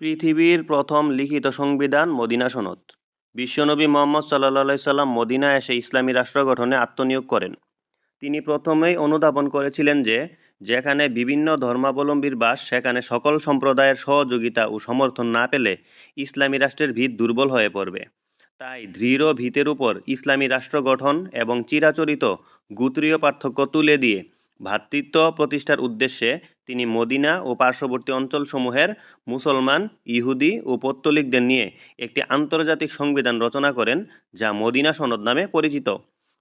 পৃথিবীর প্রথম লিখিত সংবিধান মদিনা সনদ। বিশ্বনবী মোহাম্মদ সাল্লা সাল্লাম মদিনা এসে ইসলামী রাষ্ট্র গঠনে আত্মনিয়োগ করেন। তিনি প্রথমেই অনুধাবন করেছিলেন যে, যেখানে বিভিন্ন ধর্মাবলম্বীর বাস, সেখানে সকল সম্প্রদায়ের সহযোগিতা ও সমর্থন না পেলে ইসলামী রাষ্ট্রের ভিত দুর্বল হয়ে পড়বে। তাই দৃঢ় ভিতের উপর ইসলামী রাষ্ট্র গঠন এবং চিরাচরিত গোত্রীয় পার্থক্য তুলে দিয়ে ভ্রাতৃত্ব প্রতিষ্ঠার উদ্দেশ্যে তিনি মদিনা ও পার্শ্ববর্তী অঞ্চলসমূহের মুসলমান, ইহুদি ও পত্তলিকদের নিয়ে একটি আন্তর্জাতিক সংবিধান রচনা করেন, যা মদিনা সনদ নামে পরিচিত।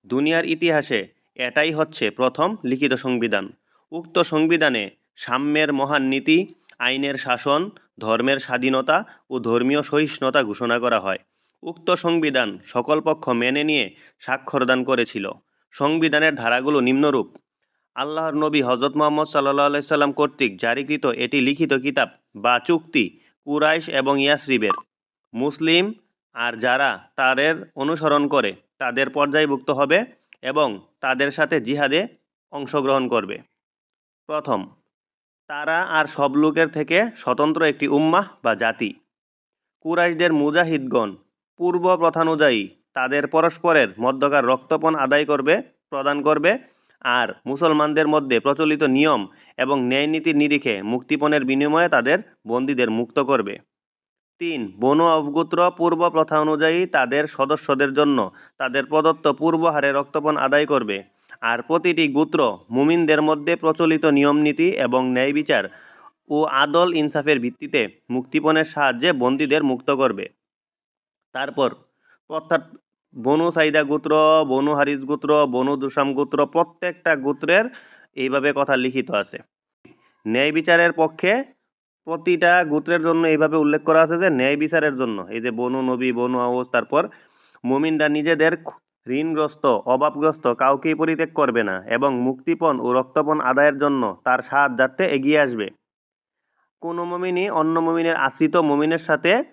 দুনিয়ার ইতিহাসে এটাই হচ্ছে প্রথম লিখিত সংবিধান। উক্ত সংবিধানে সাম্যের মহান নীতি, আইনের শাসন, ধর্মের স্বাধীনতা ও ধর্মীয় সহিষ্ণুতা ঘোষণা করা হয়। উক্ত সংবিধান সকল পক্ষ মেনে নিয়ে স্বাক্ষরদান করেছিল। সংবিধানের ধারাগুলো নিম্নরূপ। আল্লাহর নবী হজরত মোহাম্মদ সাল্লাহ সাল্লাম কর্তৃক জারিকৃত এটি লিখিত কিতাব বা চুক্তি কুরাইশ এবং ইয়াসরিবের। মুসলিম আর যারা তাদের অনুসরণ করে তাদের পর্যায়ভুক্ত হবে এবং তাদের সাথে জিহাদে অংশগ্রহণ করবে। প্রথম, তারা আর সব লোকের থেকে স্বতন্ত্র একটি উম্মাহ বা জাতি। কুরাইশদের মুজাহিদগণ পূর্ব প্রথানুযায়ী তাদের পরস্পরের মধ্যকার রক্তপণ আদায় করবে, প্রদান করবে আর মুসলমানদের মধ্যে প্রচলিত নিয়ম এবং ন্যায়নীতির নিরিখে মুক্তিপণের বিনিময়ে তাদের বন্দীদের মুক্ত করবে। তিন, বনু অবগোত্র পূর্ব প্রথা অনুযায়ী তাদের সদস্যদের জন্য তাদের প্রদত্ত পূর্ব হারে রক্তপণ আদায় করবে। আর প্রতিটি গোত্র মুমিনদের মধ্যে প্রচলিত নিয়মনীতি এবং ন্যায় বিচার ও আদল ইনসাফের ভিত্তিতে মুক্তিপণের সাহায্যে বন্দীদের মুক্ত করবে। তারপর বনু সাইদা গোত্র, বনু হারিস গোত্র, বনু দুসাম গোত্র, প্রত্যেকটা গোত্রের এইভাবে কথা লিখিত আছে। ন্যায় বিচারের পক্ষে প্রতিটা গোত্রের জন্য এইভাবে উল্লেখ করা আছে যে, ন্যায় বিচারের জন্য। এই যে বনু নবী, বনু আউস, তারপর মুমিনরা নিজেদের ঋণগ্রস্ত, অভাবগ্রস্ত কাউকেই পরিত্যাগ করবে না এবং মুক্তিপণ ও রক্তপণ আদায়ের জন্য তার সাহায্যার্থে এগিয়ে আসবে। কোনো মমিনই অন্য মমিনের আশ্রিত মমিনের সাথে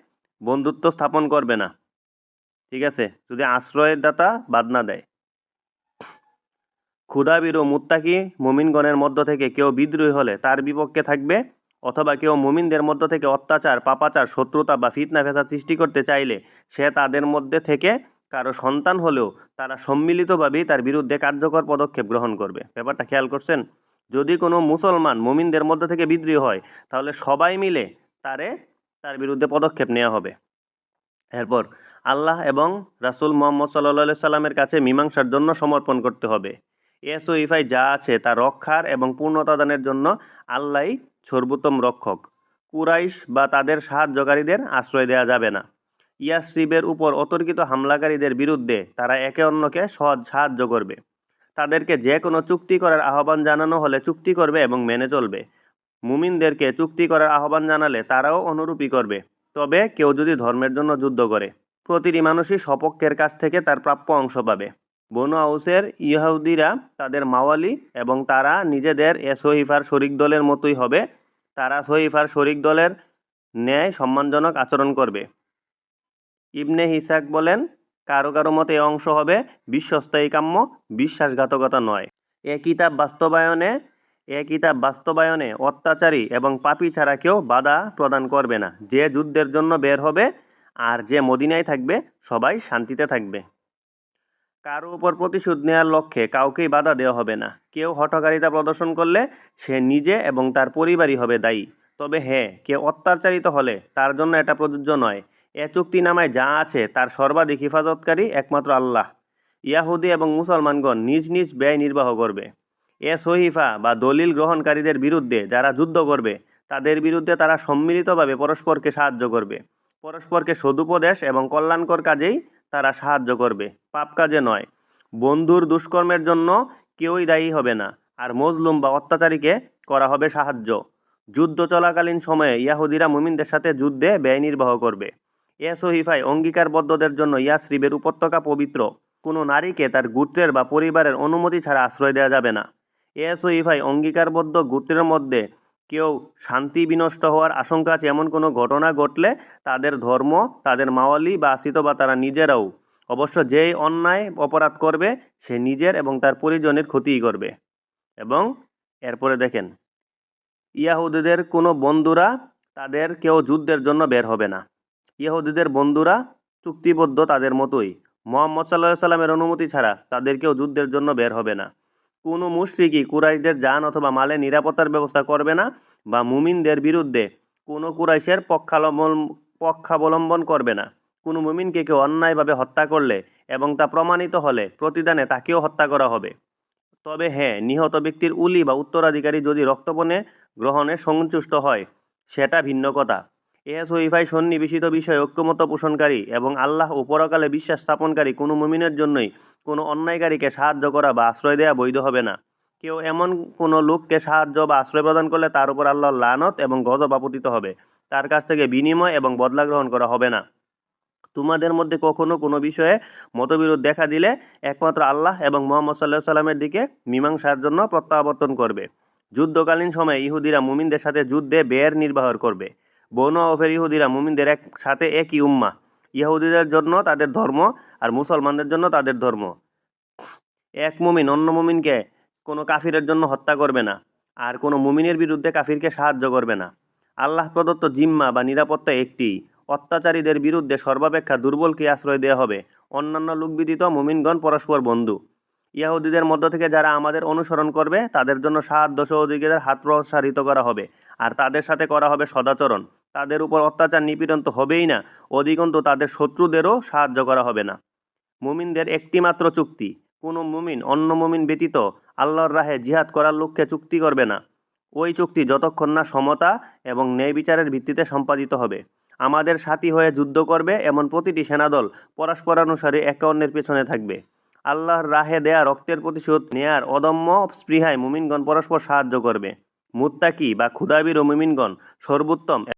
বন্ধুত্ব স্থাপন করবে না। ঠিক আছে? যদি আশ্রয়ের দাতা বাদ না দেয়। ক্ষুধাবীর ও মুত্তাকি মুমিনগণের মধ্য থেকে কেউ বিদ্রোহী হলে তার বিপক্ষে থাকবে, অথবা কেউ মুমিনদের মধ্য থেকে অত্যাচার, পাপাচার, শত্রুতা বা ফিতনা ফেসা সৃষ্টি করতে চাইলে সে তাদের মধ্যে থেকে কারও সন্তান হলেও তারা সম্মিলিতভাবেই তার বিরুদ্ধে কার্যকর পদক্ষেপ গ্রহণ করবে। ব্যাপারটা খেয়াল করছেন? যদি কোনো মুসলমান মুমিনদের মধ্যে থেকে বিদ্রোহী হয়, তাহলে সবাই মিলে তারে তার বিরুদ্ধে পদক্ষেপ নেওয়া হবে। এরপর আল্লাহ এবং রাসুল মোহাম্মদ সাল্লা সাল্লামের কাছে মীমাংসার জন্য সমর্পণ করতে হবে। এসওইফাই যা আছে তা রক্ষার এবং পূর্ণতাদানের জন্য আল্লাহই সর্বোত্তম রক্ষক। কুরাইশ বা তাদের সাহায্যকারীদের আশ্রয় দেওয়া যাবে না। ইয়াসরিবের উপর অতর্কিত হামলাকারীদের বিরুদ্ধে তারা একে অন্যকে সহজ সাহায্য করবে। তাদেরকে যে কোনো চুক্তি করার আহ্বান জানানো হলে চুক্তি করবে এবং মেনে চলবে। মুমিনদেরকে চুক্তি করার আহ্বান জানালে তারাও অনুরূপী করবে। তবে কেউ যদি ধর্মের জন্য যুদ্ধ করে প্রতিটি মানুষই সপক্ষের কাছ থেকে তার প্রাপ্য অংশ পাবে। বনু আউসের ইহুদিরা তাদের মাওয়ালি এবং তারা নিজেদের এ সহিফার শরিক দলের মতোই হবে। তারা সহিফার শরিক দলের ন্যায় সম্মানজনক আচরণ করবে। ইবনে হিসাক বলেন, কারও কারও মতে এ অংশ হবে বিশ্বস্তায়ী কাম্য, বিশ্বাসঘাতকতা নয়। এ কিতাব বাস্তবায়নে, এ কিতাব বাস্তবায়নে অত্যাচারী এবং পাপী ছাড়া কেউ বাধা প্রদান করবে না। যে যুদ্ধের জন্য বের হবে আর যে মদিনায় থাকবে, সবাই শান্তিতে থাকবে। কারও উপর প্রতিশোধ নেওয়ার লক্ষ্যে কাউকেই বাধা দেওয়া হবে না। কেউ হঠকারিতা প্রদর্শন করলে সে নিজে এবং তার পরিবারই হবে দায়ী। তবে হ্যাঁ কেউ অত্যাচারিত হলে তার জন্য এটা প্রযোজ্য নয়। এ চুক্তিনামায় যা আছে তার সর্বাধিক হেফাজতকারী একমাত্র আল্লাহ। ইয়াহুদি এবং মুসলমানগণ নিজ নিজ ব্যয় নির্বাহ করবে। এ সহিফা বা দলিল গ্রহণকারীদের বিরুদ্ধে যারা যুদ্ধ করবে, তাদের বিরুদ্ধে তারা সম্মিলিতভাবে পরস্পরকে সাহায্য করবে। পরস্পরকে সদুপদেশ এবং কল্যাণকর কাজেই তারা সাহায্য করবে। পাপ কাজে নয়। বন্ধুর দুষ্কর্মের জন্য কেউই দায়ী হবে না, আর মজলুম বা অত্যাচারীকে করা হবে সাহায্য। যুদ্ধ চলাকালীন সময়ে ইয়াহুদিরা মুমিনদের সাথে যুদ্ধে ব্যয় নির্বাহ করবে। এ সহিফায় অঙ্গীকারবদ্ধদের জন্য ইয়াসরিবের উপত্যকা পবিত্র। কোনো নারীকে তার গোত্রের বা পরিবারের অনুমতি ছাড়া আশ্রয় দেওয়া যাবে না। এ সহিফায় অঙ্গীকারবদ্ধ গোত্রের মধ্যে কেউ শান্তি বিনষ্ট হওয়ার আশঙ্কা আছে, এমন কোনো ঘটনা ঘটলে তাদের ধর্ম, তাদের মাওয়ালি বা আশ্রিত বা তারা নিজেরাও। অবশ্য যেই অন্যায় অপরাধ করবে, সে নিজের এবং তার পরিজনের ক্ষতিই করবে। এবং এরপরে দেখেন, ইয়াহুদিদের কোনো বন্ধুরা তাদের কেউ যুদ্ধের জন্য বের হবে না। ইহুদিদের বন্ধুরা চুক্তিবদ্ধ তাদের মতোই। মোহাম্মদ সাল্লাহ সাল্লামের অনুমতি ছাড়া তাদের কেউ যুদ্ধের জন্য বের হবে না। কোনো মুশরিকই কুরাইশদের যান অথবা মালে নিরাপত্তার ব্যবস্থা করবে না বা মুমিনদের বিরুদ্ধে কোনো কুরাইশের পক্ষাবলম্বন পক্ষাবলম্বন করবে না। কোনো মুমিনকে কেউ অন্যায়ভাবে হত্যা করলে এবং তা প্রমাণিত হলে প্রতিদানে তাকেও হত্যা করা হবে। তবে হ্যাঁ নিহত ব্যক্তির উলি বা উত্তরাধিকারী যদি রক্তপণে গ্রহণে সন্তুষ্ট হয়, সেটা ভিন্ন কথা। এ সহিফাই সন্নিবেশিত বিষয়ে ঐক্যমত পোষণকারী এবং আল্লাহ ও পরকালে বিশ্বাস স্থাপনকারী কোনো মুমিনের জন্যই কোনো অন্যায়কারীকে সাহায্য করা বা আশ্রয় দেওয়া বৈধ হবে না। কেউ এমন কোনো লোককে সাহায্য বা আশ্রয় প্রদান করলে তার উপর আল্লাহর লানত এবং গজব আপতিত হবে। তার কাছ থেকে বিনিময় এবং বদলা গ্রহণ করা হবে না। তোমাদের মধ্যে কখনো কোনো বিষয়ে মতবিরোধ দেখা দিলে একমাত্র আল্লাহ এবং মোহাম্মদ সাল্লাহ সাল্লামের দিকে মীমাংসার জন্য প্রত্যাবর্তন করবে। যুদ্ধকালীন সময়ে ইহুদিরা মুমিনদের সাথে যুদ্ধে বের নির্বাহ করবে। বনু অফের ইহুদিরা মুমিনদের এক সাথে একই উম্মা ইহুদিদের জন্য তাদের ধর্ম আর মুসলমানদের জন্য তাদের ধর্ম। এক মুমিন অন্য মুমিনকে কোনো কাফিরের জন্য হত্যা করবে না, আর কোনো মুমিনের বিরুদ্ধে কাফিরকে সাহায্য করবে না। আল্লাহ প্রদত্ত জিম্মা বা নিরাপত্তা একটি। অত্যাচারীদের বিরুদ্ধে সর্বাপেক্ষা দুর্বলকে আশ্রয় দেওয়া হবে, অন্যান্য লোকবিদিত মুমিনগণ পরস্পর বন্ধু। ইয়াহুদিদের মধ্য থেকে যারা আমাদের অনুসরণ করবে, তাদের জন্য সাহায্য সহযোগিতার হাত প্রসারিত করা হবে, আর তাদের সাথে করা হবে সদাচরণ। তাদের উপর অত্যাচার নিপীড়ন তো হবেই না, অধিকন্তু তাদের শত্রুদেরও সাহায্য করা হবে না। মুমিনদের একটিমাত্র চুক্তি, কোনো মুমিন, অন্য মুমিন ব্যতীত আল্লাহর রাহে জিহাদ করার লক্ষ্যে চুক্তি করবে না। ওই চুক্তি যতক্ষণ না সমতা এবং ন্যায় বিচারের ভিত্তিতে সম্পাদিত হবে। আমাদের সাথী হয়ে যুদ্ধ করবে এমন প্রতিটি সেনাদল পরস্পরানুসারে একে অন্যের পেছনে থাকবে। আল্লাহর রাহে দেয়া রক্তের প্রতিশোধ নেয়ার অদম্য স্পৃহায় মুমিনগণ পরস্পর সাহায্য করবে। মুত্তাকি বা ক্ষুদাবির ও মুমিনগণ সর্বোত্তম